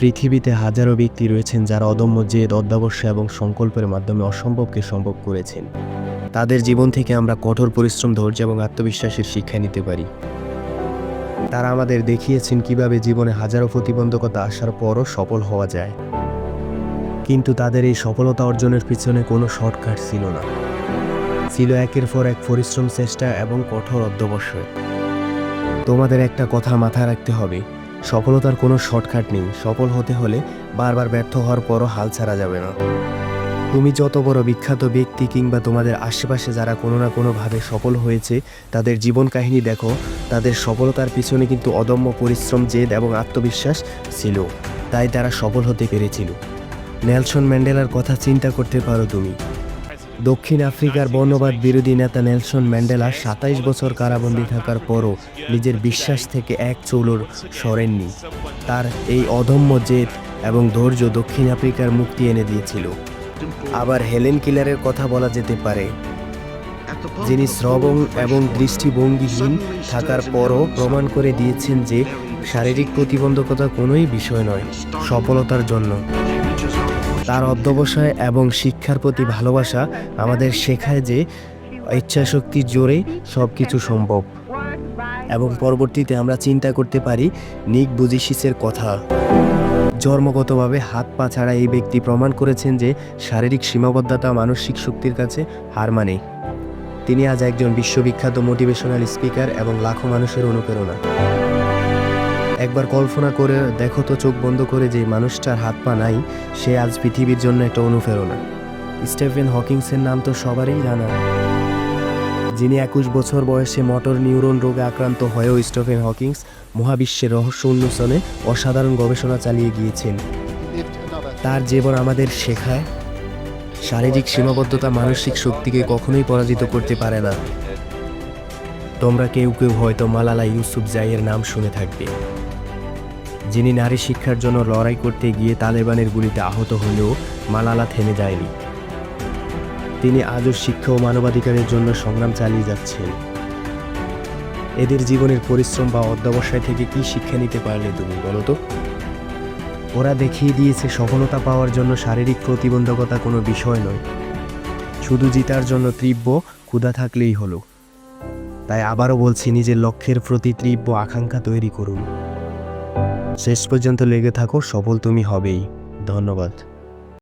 পৃথিবীতে হাজারো ব্যক্তি রয়েছেন যারা অদম্য জেদ, অধ্যাবস্য এবং সংকল্পের মাধ্যমে অসম্ভবকে সম্ভব করেছেন। তাদের জীবন থেকে আমরা কঠোর পরিশ্রম, ধৈর্য এবং আত্মবিশ্বাসের শিক্ষা নিতে পারি। তারা আমাদের দেখিয়েছেন কীভাবে জীবনে হাজারো প্রতিবন্ধকতা আসার পরও সফল হওয়া যায়। কিন্তু তাদের এই সফলতা অর্জনের পিছনে কোনো শর্টকাট ছিল না। ছিল একের পর এক পরিশ্রম চেষ্টা এবং কঠোর অধ্যবসায়। তোমাদের একটা কথা মাথায় রাখতে হবে। সফলতার কোনো শর্টকাট নেই। সফল হতে হলে বারবার ব্যর্থ হওয়ার পরও হাল ছাড়া যাবে না। তুমি যত বড় বিখ্যাত ব্যক্তি কিংবা তোমাদের আশেপাশে যারা কোনো না কোনোভাবে সফল হয়েছে, তাদের জীবন কাহিনী দেখো। তাদের সফলতার পিছনে কিন্তু অদম্য পরিশ্রম, জেদ এবং আত্মবিশ্বাস ছিল। তাই তারা সফল হতে পেরেছিল। নেলসন ম্যান্ডেলার কথা চিন্তা করতে পারো তুমি। দক্ষিণ আফ্রিকার বর্ণবাদ বিরোধী নেতা নেলসন ম্যান্ডেলা সাতাইশ বছর কারাবন্দী থাকার পরও নিজের বিশ্বাস থেকে এক চৌলোর সরেননি। তার এই অদম্য জেদ এবং ধৈর্য দক্ষিণ আফ্রিকার মুক্তি এনে দিয়েছিল। আবার হেলেন কিলারের কথা বলা যেতে পারে, যিনি শ্রবণ এবং দৃষ্টিভঙ্গিহীন থাকার পরও প্রমাণ করে দিয়েছেন যে শারীরিক প্রতিবন্ধকতা কোনোই বিষয় নয়, সফলতার জন্য। তার অধ্যবসায় এবং শিক্ষার প্রতি ভালোবাসা আমাদের শেখায় যে ইচ্ছাশক্তির জোরে সব কিছু সম্ভব। এবং পরবর্তীতে আমরা চিন্তা করতে পারি, নিক বুজিসিসের কথা। জন্মগতভাবে হাত পা ছাড়া এই ব্যক্তি প্রমাণ করেছেন যে শারীরিক সীমাবদ্ধতা মানসিক শক্তির কাছে হার মানে। তিনি আজ একজন বিশ্ববিখ্যাত মোটিভেশনাল স্পিকার এবং লাখো মানুষের অনুপ্রেরণা। একবার কল্পনা করে দেখো তো চোখ বন্ধ করে যে মানুষটার হাত পা নাই, সে আজ পৃথিবীর জন্য একটা অনুপ্রেরণা। স্টেফেন হকিংসের নাম তো সবারই জানা। যিনি একুশ বছর বয়সে মোটর নিউরন রোগে আক্রান্ত হয়েও স্টেফেন হকিংস মহাবিশ্বের রহস্য উন্মোচনে অসাধারণ গবেষণা চালিয়ে গিয়েছেন। তার জীবন আমাদের শেখায়, শারীরিক সীমাবদ্ধতা মানসিক শক্তিকে কখনোই পরাজিত করতে পারে না। তোমরা কেউ কেউ হয়তো মালালা ইউসুফ জাইয়ের নাম শুনে থাকবে। যিনি নারী শিক্ষার জন্য লড়াই করতে গিয়ে তালেবানের গুলিতে আহত হলেও মালালা থেমে যায়নি। তিনি আজও শিক্ষা ও মানবাধিকারের জন্য সংগ্রাম চালিয়ে যাচ্ছেন। এদের জীবনের পরিশ্রম বা অধ্যবসায় থেকে কি শিক্ষা নিতে পারলে তুমি, বলো তো? ওরা দেখিয়ে দিয়েছে সফলতা পাওয়ার জন্য শারীরিক প্রতিবন্ধকতা কোনো বিষয় নয়। শুধু জিতার জন্য তীব্র ক্ষুধা থাকলেই হলো। তাই আবারও বলছি, নিজের লক্ষ্যের প্রতি তীব্র আকাঙ্ক্ষা তৈরি করুন। শেষ পর্যন্ত লেগে থাকো সফল তুমি হবেই। ধন্যবাদ।